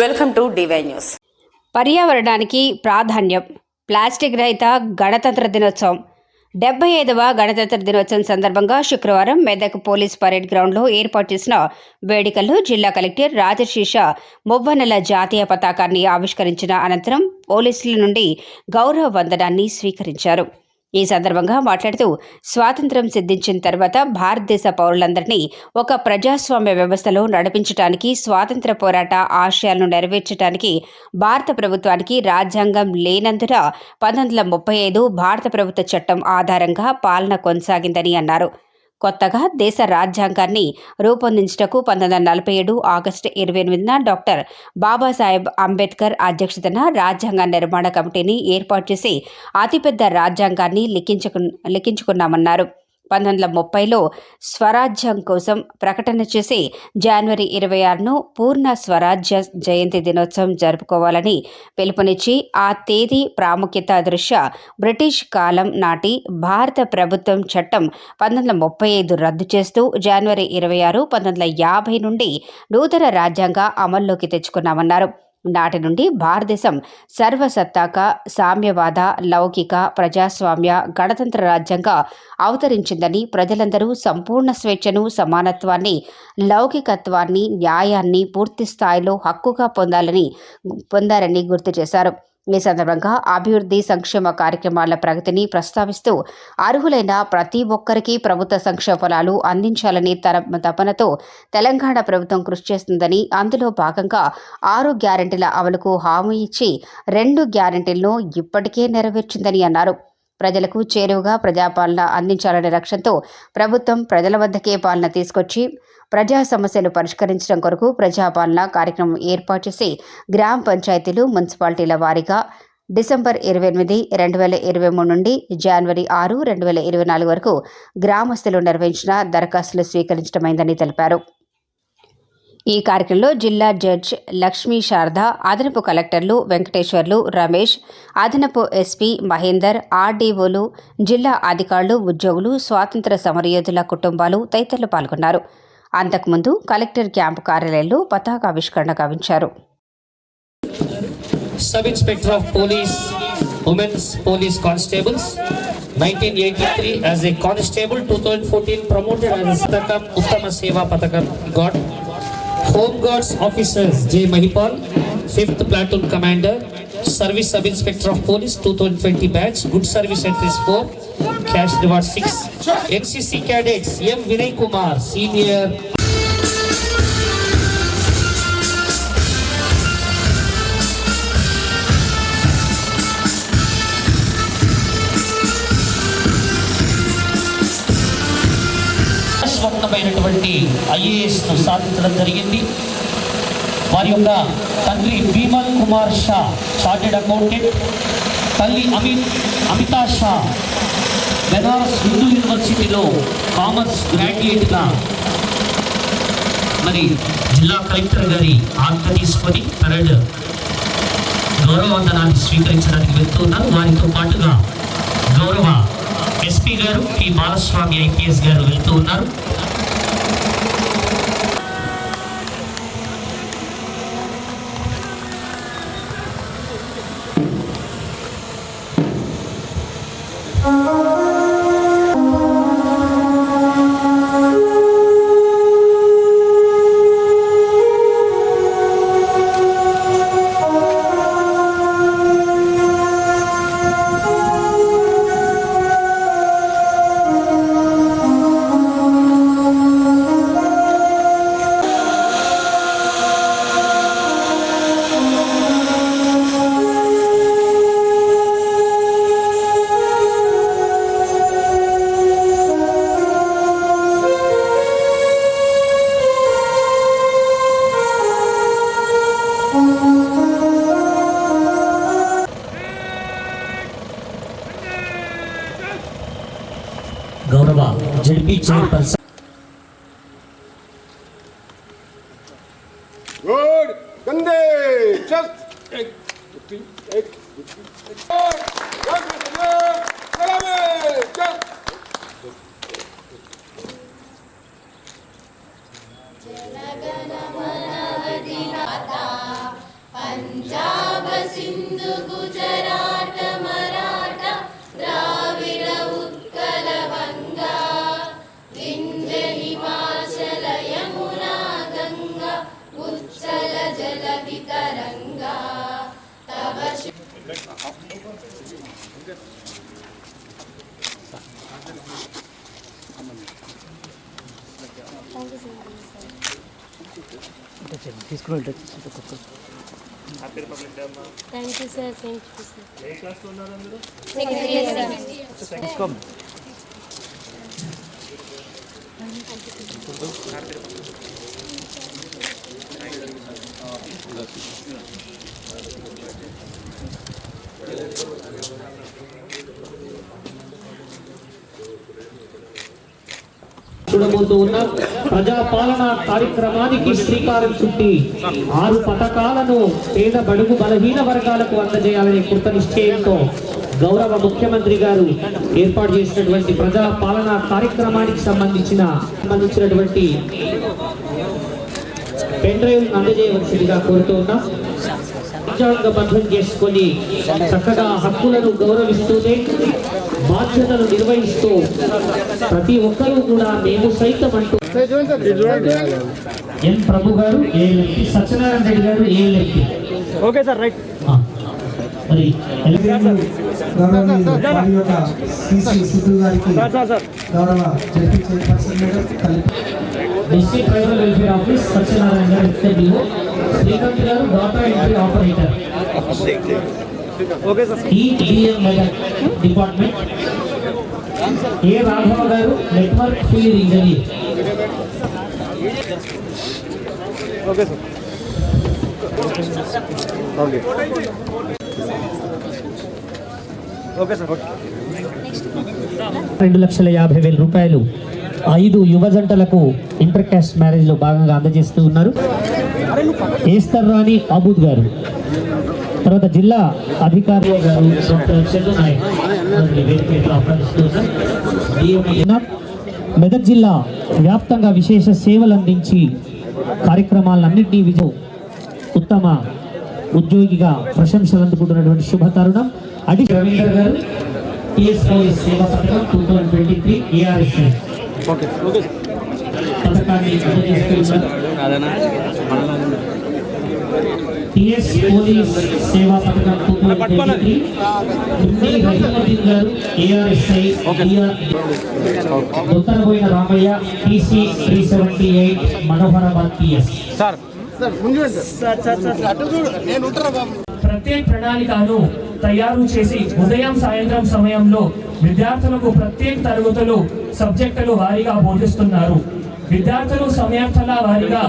Welcome to DY news పర్యావరణానికి ప్రాధాన్యం plastic రహిత గణతంత్ర దినోత్సవం. డెబ్బై ఐదవ గణతంత్ర దినోత్సవం సందర్భంగా శుక్రవారం మెదక్ పోలీస్ పరేడ్ గ్రౌండ్లో ఏర్పాటు చేసిన వేడుకల్లో జిల్లా కలెక్టర్ రాజశీష మువ్వనెల జాతీయ పతాకాన్ని ఆవిష్కరించిన అనంతరం పోలీసుల నుండి గౌరవ వందనాన్ని స్వీకరించారు. ఈ సందర్భంగా మాట్లాడుతూ స్వాతంత్ర్యం సిద్ధించిన తర్వాత భారతదేశ పౌరులందరినీ ఒక ప్రజాస్వామ్య వ్యవస్థలో నడిపించడానికి స్వాతంత్ర పోరాట ఆశయాలను నెరవేర్చడానికి భారత ప్రభుత్వానికి రాజ్యాంగం లేనందున పంతొమ్మిది వందల ముప్పై ఐదు భారత ప్రభుత్వ చట్టం ఆధారంగా పాలన కొనసాగిందని అన్నారు. కొత్తగా దేశ రాజ్యాంగాన్ని రూపొందించటకు పంతొమ్మిది వందల నలభై ఏడు ఆగస్టు ఇరవై ఎనిమిదిన డాక్టర్ బాబాసాహెబ్ అంబేద్కర్ అధ్యక్షతన రాజ్యాంగ నిర్మాణ కమిటీని ఏర్పాటు చేసి అతిపెద్ద రాజ్యాంగాన్ని లిఖించుకు లిఖించుకున్నామన్నారు. పంతొమ్మిది వందల ముప్పైలో స్వరాజ్యం కోసం ప్రకటన చేసి జనవరి ఇరవై ఆరును పూర్ణ స్వరాజ్య జయంతి దినోత్సవం జరుపుకోవాలని పిలుపునిచ్చి ఆ తేదీ ప్రాముఖ్యత దృష్ట్యా బ్రిటిష్ కాలం నాటి భారత ప్రభుత్వం చట్టం పంతొమ్మిది వందల ముప్పై ఐదు రద్దు చేస్తూ జనవరి ఇరవై ఆరు పంతొమ్మిది వందల యాభై నుండి నూతన రాజ్యాంగ అమల్లోకి తెచ్చుకున్నామన్నారు. నాటి నుండి భారతదేశం సర్వసత్తాక సామ్యవాద లౌకిక ప్రజాస్వామ్య గణతంత్ర రాజ్యంగా అవతరించిందని ప్రజలందరూ సంపూర్ణ స్వేచ్ఛను సమానత్వాన్ని లౌకికత్వాన్ని న్యాయాన్ని పూర్తి స్థాయిలో హక్కుగా పొందాలని పొందారని గుర్తు చేశారు. ఈ సందర్భంగా అభివృద్ధి సంక్షేమ కార్యక్రమాల ప్రగతిని ప్రస్తావిస్తూ అర్హులైన ప్రతి ఒక్కరికి ప్రభుత్వ సంక్షేమ ఫలాలు అందించాలని తన తపనతో తెలంగాణ ప్రభుత్వం కృషి చేస్తుందని అందులో భాగంగా ఆరు గ్యారెంటీల అమలుకు హామీ ఇచ్చి రెండు గ్యారెంటీలను ఇప్పటికే నెరవేర్చిందని అన్నారు. ప్రజలకు చేరువుగా ప్రజాపాలన అందించాలనే లక్ష్యంతో ప్రభుత్వం ప్రజల వద్దకే పాలన తీసుకొచ్చి ప్రజా సమస్యలు పరిష్కరించడం కొరకు ప్రజాపాలన కార్యక్రమం ఏర్పాటు చేసి గ్రామ పంచాయతీలు మున్సిపాలిటీల వారీగా డిసెంబర్ ఇరవై ఎనిమిది రెండు వేల ఇరవై మూడు నుండి జనవరి ఆరు రెండు వేల ఇరవై నాలుగు వరకు గ్రామస్తులు నిర్వహించిన దరఖాస్తులు స్వీకరించడమైందని తెలిపారు. ఈ కార్యక్రమంలో జిల్లా జడ్జ్ లక్ష్మీ శారద అదనపు కలెక్టర్లు వెంకటేశ్వర్లు రమేష్ అదనపు ఎస్పీ మహేందర్ ఆర్డీఓలు జిల్లా అధికారులు ఉద్యోగులు స్వాతంత్ర సమరయోధుల కుటుంబాలు తదితరులు పాల్గొన్నారు. అంతకుముందు కలెక్టర్ క్యాంప్ కార్యాలయంలో పతాక ఆవిష్కరణ గావించారు. Sub inspector of police women's police constables nineteen eighty three as a constable two thousand fourteen promoted పథకం ఉత్తమ సేవా పథకం God home guards officers J Mahipal fifth platoon commander service sub inspector of police two thousand twenty batch good service entries four cash reward six NCC cadets M Vinay Kumar senior స్వప్నమైనటువంటి ఐఏఎస్ను సాధించడం జరిగింది వారి యొక్క తండ్రి Bimal Kumar Shah chartered accountant తల్లి అమిత్ అమితా షా బెనారస్ హిందూ యూనివర్సిటీలో commerce గ్రాడ్యుయేట్గా. మరి జిల్లా కలెక్టర్ గారి ఆజ్ఞ తీసుకొని పరేడ్ గౌరవవందనాన్ని స్వీకరించడానికి వెళ్తున్నారు. వారితో పాటుగా గౌరవ ఎస్పీ గారు టి. బాలస్వామి ఐపీఎస్ గారు వెళ్తూ ఉన్నారు. ಗೌರವ ಜೆಡ್ಪಿ ಚೇರ್ಪರ್ಸನ್ ಗುಡ್ ಗಂದೆ ಜಸ್ಟ್ ಪಂಜಾಬ ಸಿಂಧು ಗುಜರಾತ್ शु- thank you sir thank you sir చూడబోతూ ఉన్నాం ప్రజాపాలన కార్యక్రమానికి శ్రీకారం చుట్టి ఆరు పథకాలను పేద బడుగు బలహీన వర్గాలకు అందజేయాలనే కృత నిశ్చయంతో గౌరవ ముఖ్యమంత్రి గారు ఏర్పాటు చేసినటువంటి ప్రజా పాలన కార్యక్రమానికి సంబంధించిన సంబంధించినటువంటి పెన్ డ్రైవ్ అందజేయవలసిందిగా కోరుతూ ఉన్నాం. రాజ్యాంగబద్ధం చేసుకొని చక్కగా హక్కులను గౌరవిస్తూనే బాధ్యతలు నిర్వహిస్తూ ప్రతి ఒక్కరూ కూడా మేము సైతం అంటూ ఎన్ ప్రభు గారు ఏఎల్ఎంపి సత్యనారాయణ రెడ్డి గారు ఏఎల్ఎంపి ఓకే సార్ రైట్. మరి గౌరవ జడ్పీ చైర్పర్సన్ మేడం కలి- district tribal welfare office Satyanarayana garu XLEO Srikanth garu data entry operator okay sir EDM madam department A Raghava garu network field engineer okay sir okay okay sir okay రెండు లక్షల యాభై వేల రూపాయలు ఐదు యువ జంటలకు inter caste మ్యారేజ్లో భాగంగా అందజేస్తూ ఉన్నారు. ఏస్తర్ రాణి అబూద్ గారు. తర్వాత జిల్లా అధికారి గారు మెదక్ జిల్లా వ్యాప్తంగా విశేష సేవలు అందించి కార్యక్రమాలన్నింటినీ విజయం ఉత్తమ ఉద్యోగిగా ప్రశంసలు అందుకుంటున్నటువంటి శుభ తరుణం అడి రవీందర్ గారు టిఎస్ సేవా పథకం two thousand twenty three ARSI okay. TS police సేవా పథకం గారు ARSI Ramaiah TC three seventy eight Manoharabad TS. ప్రత్యేక ప్రణాళికను తయారు చేసి ఉదయం సాయంత్రం సమయంలో విద్యార్థులకు ప్రత్యేక తరగతులు సబ్జెక్టులు వారీగా బోధిస్తున్నారు. విద్యార్థులు సమయార్థాల వారీగా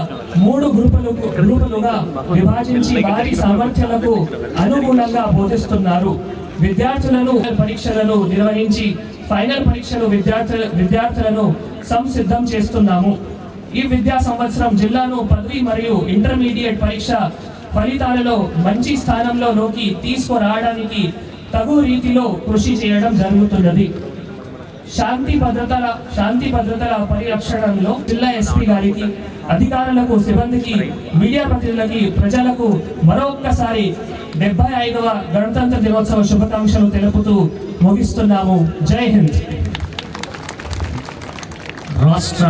మూడు గ్రూపులు గ్రూపులుగా విభజించి వారి సామర్థ్యాలకు అనుగుణంగా బోధిస్తున్నారు. విద్యార్థులను పరీక్షలను నిర్వహించి ఫైనల్ పరీక్షలు విద్యార్థుల విద్యార్థులను సంసిద్ధం చేస్తున్నాము. ఈ విద్యా సంవత్సరం జిల్లాను పదవి మరియు ఇంటర్మీడియట్ పరీక్ష ఫలితాలలో మంచి స్థానంలోకి తీసుకురావడానికి తగు రీతిలో కృషి చేయడం జరుగుతున్నది. శాంతి భద్రతల శాంతి భద్రతల పరిరక్షణలో జిల్లా ఎస్పీ గారికి అధికారులకు సిబ్బందికి మీడియా ప్రతినిధులకి ప్రజలకు మరొక్కసారి డెబ్బై ఐదవ గణతంత్ర దినోత్సవ శుభాకాంక్షలు తెలుపుతూ ముగిస్తున్నాము. జై హింద్. రాష్ట్ర